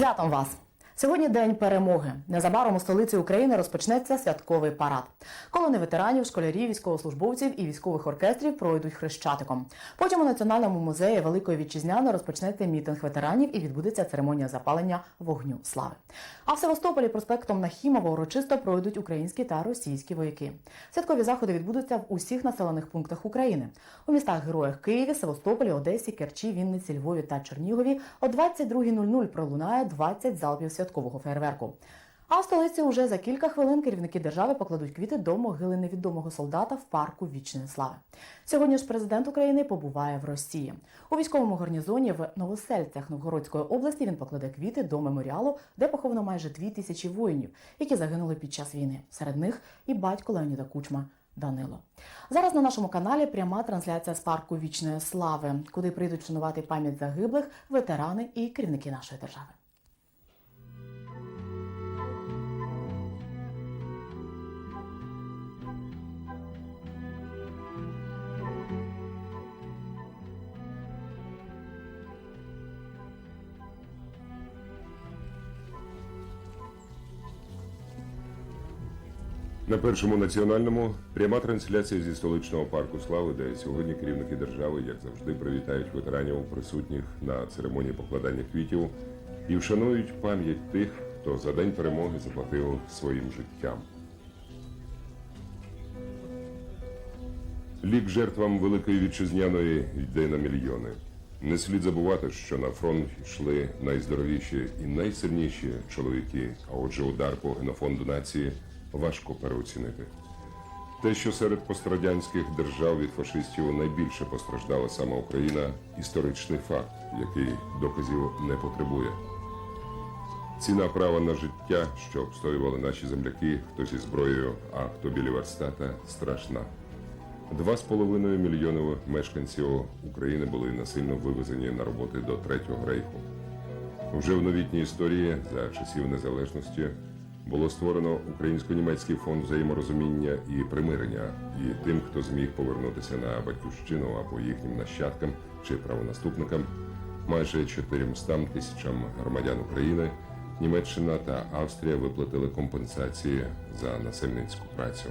Святом вас! Сьогодні день перемоги. Незабаром у столиці України розпочнеться святковий парад. Колони ветеранів, школярів, військовослужбовців і військових оркестрів пройдуть хрещатиком. Потім у Національному музеї Великої Вітчизняної розпочнеться мітинг ветеранів і відбудеться церемонія запалення вогню слави. А в Севастополі проспектом Нахімова урочисто пройдуть українські та російські вояки. Святкові заходи відбудуться в усіх населених пунктах України. У містах героях Києві, Севастополі, Одесі, Керчі, Вінниці, Львові та Чернігові о 22.00 пролунає 20 залпів святкового фейерверку. А в столиці уже за кілька хвилин керівники держави покладуть квіти до могили невідомого солдата в парку Вічної слави. Сьогодні ж президент України побуває в Росії. У військовому гарнізоні в Новосельцях Новгородської області він покладе квіти до меморіалу, де поховано майже дві тисячі воїнів, які загинули під час війни. Серед них і батько Леоніда Кучма. Данило зараз на нашому каналі пряма трансляція з парку Вічної Слави, куди прийдуть вшанувати пам'ять загиблих, ветерани і керівники нашої держави. На першому національному пряма трансляція зі столичного парку слави, де сьогодні керівники держави, як завжди, привітають ветеранів присутніх на церемонії покладання квітів і вшанують пам'ять тих, хто за день перемоги заплатив своїм життям. Лік жертвам Великої Вітчизняної йде на мільйони. Не слід забувати, що на фронт йшли найздоровіші і найсильніші чоловіки. А отже, удар по генофонду нації важко переоцінити. Те, що серед пострадянських держав від фашистів найбільше постраждала саме Україна, історичний факт, який доказів не потребує. Ціна права на життя, що обстоювали наші земляки, хто зі зброєю, а хто біля верстата, страшна. Два з половиною мільйони мешканців України були насильно вивезені на роботи до Третього рейху. Вже в новітній історії за часів незалежності було створено українсько-німецький фонд взаєморозуміння і примирення, і тим, хто зміг повернутися на батьківщину або їхнім нащадкам чи правонаступникам, майже 400 тисячам громадян України, Німеччина та Австрія виплатили компенсації за насильницьку працю.